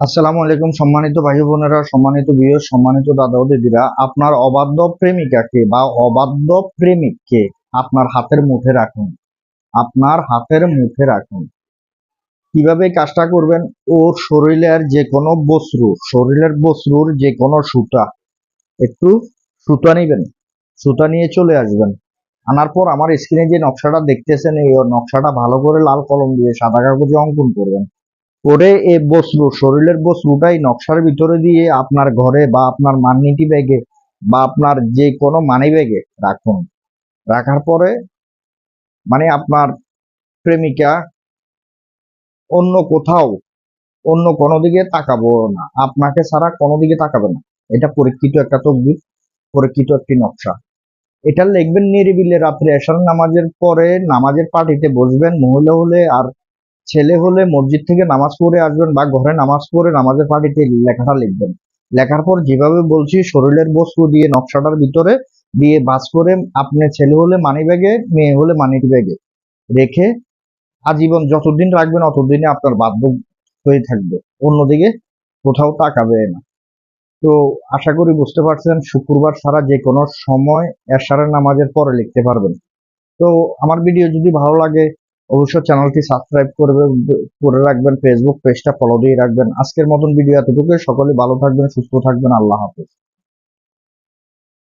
আসসালামু আলাইকুম সম্মানিত ভাই বোনেরা সম্মানিত বিয়ে সম্মানিত দাদা ও দিদিরা আপনার অবাধ্য প্রেমিকাকে বা অবাধ্য প্রেমিককে আপনার হাতের মুঠে রাখুন। আপনার হাতের মুঠে রাখুন। কীভাবে কাজটা করবেন? ওর শরীরের যে কোনো বস্ত্র, শরীরের বস্ত্রুর যে কোনো সুতা। একটু সুতা নিবেন, সুতা নিয়ে চলে আসবেন। আনার পর আমার স্ক্রিনে যে নকশাটা দেখতেছেন, এই নকশাটা ভালো করে লাল কলম দিয়ে সাদা কাগজে অঙ্কন করবেন। করে এই বস্ত্র শরীরের বস্ত্রটাই নকশার ভিতরে দিয়ে আপনার ঘরে বা আপনার মানিটি ব্যাগে বা আপনার যে কোনো মানি ব্যাগে রাখুন। রাখার পরে মানে আপনার প্রেমিকা অন্য কোথাও, অন্য কোনো দিকে তাকাবো না। আপনাকে ছাড়া কোনো দিকে তাকাবে না। এটা পরীক্ষিত একটা তকদির, পরীক্ষিত একটি নকশা। এটা লিখবেন নিরিবিলে রাত্রে এশার নামাজের পরে নামাজের পার্টিতে বসবেন, মহিলা হলে আর ছেলে হলে মসজিদ থেকে নামাজ পড়ে আসবেন বা ঘরে নামাজ পড়ে নামাজের পার্টিতে লেখাটা লিখবেন। লেখার পর যেভাবে বলছি, শরীরের বস্তু দিয়ে নকশাটার ভিতরে দিয়ে বাস করে আপনি ছেলে হলে মানি ব্যাগে, মেয়ে হলে মানির ব্যাগে রেখে আজীবন যতদিন রাখবেন অতদিনে আপনার বাধ্য হয়ে থাকবে। অন্যদিকে কোথাও তাকাবে না। তো আশা করি বুঝতে পারছেন, শুক্রবার ছাড়া যে কোনো সময় এশারের নামাজের পরে লিখতে পারবেন। তো আমার ভিডিও যদি ভালো লাগে অবশ্যই চ্যানেলটি সাবস্ক্রাইব করবে, করে রাখবেন ফেসবুক পেজটা ফলো দিয়ে রাখবেন। আজকের মতন ভিডিও এতটুকু সকলে ভালো থাকবেন, সুস্থ থাকবেন। আল্লাহ হাফেজ।